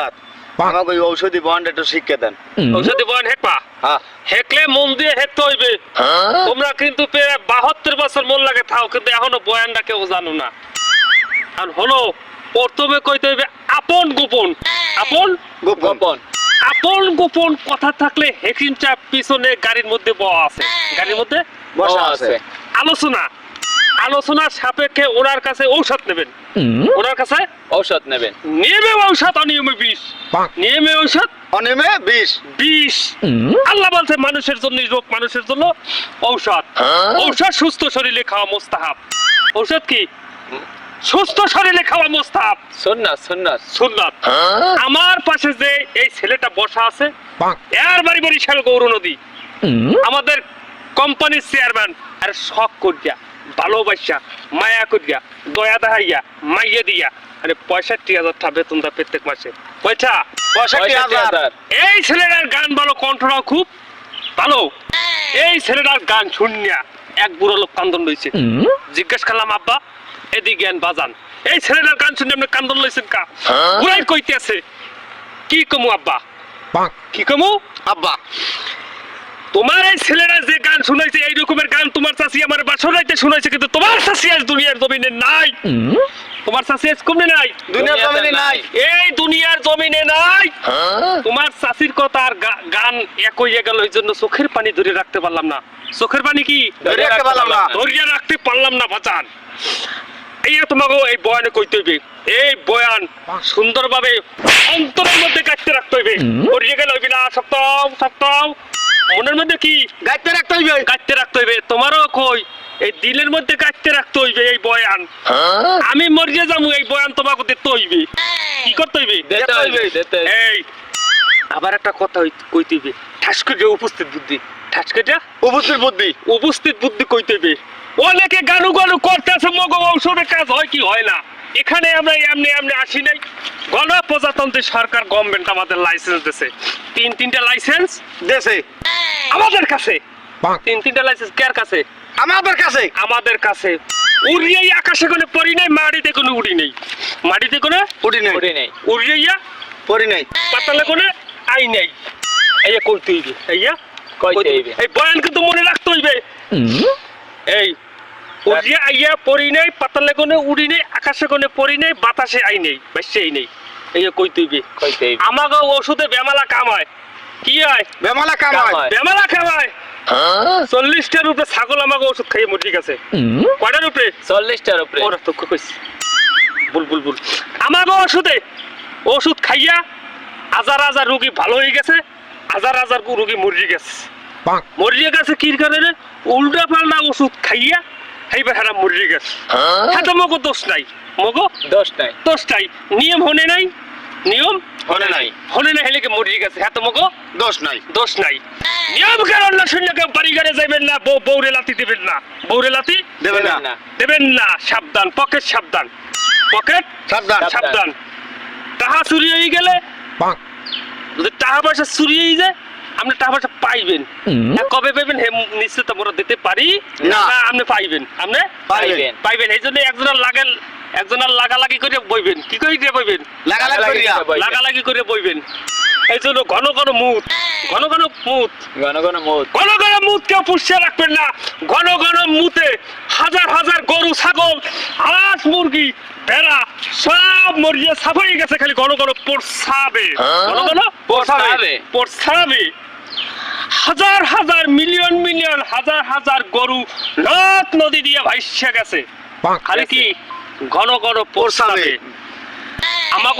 ওস্তাদ আমাকে ওই ঔষধি বন্ড একটু শিক্ষা দেন। ঔষধি বয়ান হেকবা? হ্যাঁ। হেকলে মন দিয়ে হেকতে হইবে। তোমরা কিন্তু বাহাত্তর বছর মন লাগে থাও কিন্তু এখনও বয়ানটা কেউ জানো না। আর হলো প্রথমে কইতে হইবে আপন গোপন। আপন গোপন। আপন গোপন কথা থাকলে হেকিম চাপ পিছনে গাড়ির মধ্যে বয়া আছে। গাড়ির মধ্যে বসা আছে। আলোচনা। আলোচনার সাপেক্ষে ওনার কাছে ঔষধ নেবেন। ওনার কাছে ঔষধ নেবেন। নিয়মে ঔষধ অনিয়মে বিষ। নিয়মে ঔষধ অনিয়মে বিষ। বিষ। আল্লাহ বলছে মানুষের জন্য রোগ মানুষের জন্য ঔষধ। ঔষধ সুস্থ শরীরে খাওয়া মোস্তাহাব। ঔষধ কি? সুস্থ শরীরে খাওয়া মোস্তাহাব। সুন্নাত সুন্নাত। সুন্নাত। আমার পাশে যে এই ছেলেটা বসা আছে এর বাড়ি বাড়ি শাল গৌর নদী আমাদের কোম্পানির চেয়ারম্যান। আর শখ করিয়া। ভালোবাসা মায়া করিয়া দয়া দেখাইয়া মাইয়া দিয়া। আরে পঁয়ষট্টি হাজার টাকা বেতন দেয় প্রত্যেক মাসে। পয়সা পঁয়ষট্টি হাজার। এই ছেলেটার গান ভালো কণ্ঠটাও খুব ভালো। এই ছেলেটার গান শুনিয়া এক বুড়ো লোক কান্দন লইছে। জিজ্ঞেস করলাম আব্বা এদি জ্ঞান বাজান। এই ছেলেটার গান শুনে আপনি কান্দন লইছেন কা? বুড়াই কইতেছে কি কমু আব্বা? কি কমু? আব্বা। তোমার এই ছেলেরা যে গান শুনাইছে এই রকমের গান তোমার চাষি আমার বাসরাইতে শুনাইছে কিন্তু তোমার চাষি আজ দুনিয়ার জমিনে নাই। তোমার চাষি আজ কমনে নাই? দুনিয়ার জমিনে নাই। এই দুনিয়ার জমিনে নাই। তোমার চাষির কথা আর গান এক হইয়া গেল এই জন্য চোখের পানি ধরে রাখতে পারলাম না। চোখের পানি কি? ধরে রাখতে পারলাম না। ধরিয়া রাখতে পারলাম না বাজান এই তোমাকে এই বয়ানে কইতে হইবে। এই বয়ান সুন্দরভাবে অন্তরের মধ্যে কাটতে রাখতে হইবে। ধরিয়া গেল হইবে না সপ্তাহ সপ্তাহ মনের মধ্যে কি? গাইতে রাখতে হইবে। গাইতে রাখতে হইবে। তোমারও কই এই দিলের মধ্যে কাটতে রাখতে হইবে এই বয়ান। আমি মরিয়ে যাব এই বয়ান তোমাকে দিতে হইবে। কি করতে হইবে। এই আবার একটা কথা কইতে হইবে। ঠাস করে উপস্থিত বুদ্ধি। ঠাস করে উপস্থিত বুদ্ধি। উপস্থিত বুদ্ধি কইতে হইবে। অনেকে গানু গানু করতেছে মগ ঔষধের কাজ হয় কি হয় না? এখানে আমরা এমনি এমনি আসি নাই। গণপ্রজাতন্ত্রী সরকার গভর্নমেন্ট আমাদের লাইসেন্স দিছে। তিন তিনটা লাইসেন্স দেশে আমাদের কাছে। তিন তিনটা লাইসেন্স কার কাছে? আমাদের কাছে। আমাদের কাছে। উড়িয়ে আকাশে কোনো পরি নাই মাটিতে কোনো উড়ি নেই। মাটিতে কোনো উঠি নেই। উড়ি নেই। উড়িয়া পড়ি নেই। পাতালে কোনো আই নেই। এই কইতে হইবে এইয়া কইতে হইবে। এই বয়ান কিন্তু মনে রাখতে হইবে। এই উড়িয়া আইয়া পরি নেই পাতালে কোনো উড়ি নেই আকাশে কোনো পরি নেই বাতাসে আই নেই বেশি আই নেই। এই হইবে। আমাকে ওষুধে বেমালা কামায়। কি হয়? বেমালা কামায়। বেমালা কামায়। চল্লিশটার উপরে ছাগল আমাকে ওষুধ খাইয়ে মরে গেছে। কয়টার উপরে চল্লিশটার উপরে ওরা তো কইছি। বুল বুল বুল। আমাকে ওষুধে ওষুধ খাইয়া হাজার হাজার রুগী ভালো হয়ে গেছে হাজার হাজার রুগী মরিয়ে গেছে। মরিয়ে গেছে কি কারণে উল্টা পাল্টা ওষুধ খাইয়া এইবার হারা মরিয়ে গেছে। হ্যাঁ? তো মগো দোষ নাই। মগো? দোষ নাই। দোষ নাই। নিয়ম হনে নাই? নিয়ম? হনে নাই। হনে না হেলে মরিয়ে গেছে। হ্যাঁ তো মগো? দোষ নাই। দোষ নাই। নিয়ম কারণ না শূন্য কেউ বাড়ি গাড়ি যাইবেন না বউ বউরে লাতি দেবেন না। বউরে লাতি দেবে না। দেবেন না। সাবধান পকেট সাবধান। পকেট সাবধান। সাবধান। টাকা চুরি হয়ে গেলে যদি টাকা পয়সা চুরি হয়ে যায় আপনি টাকা পয়সা পাইবেন। হ্যাঁ, কবে পাইবেন হে নিশ্চিত আমরা দিতে পারি? না। আপনি পাইবেন। আপনি? পাইবেন। পাইবেন। এই জন্য একজনের লাগাল একজনের লাগালাগি করে বইবেন। কি করে দিয়ে বইবেন? লাগালাগি লাগালাগি করে বইবেন। এই জন্য ঘন ঘন মুত। ঘন ঘন মুত। ঘন ঘন মত। ঘন ঘন মুত কেউ পুষিয়ে রাখবেন না। ঘন ঘন মুতে হাজার হাজার গরু ছাগল হাঁস মুরগি ভেড়া সব মরিয়ে সাফাই গেছে। খালি ঘন ঘন পড়ছাবে ঘন ঘন পড়ছাবে। পড়ছাবে হাজার হাজার মিলিয়ন মিলিয়ন হাজার হাজার গরু নদ নদী দিয়ে ভাইসা গেছে। খালি কি ঘন ঘন পড়ছাবে আমাকে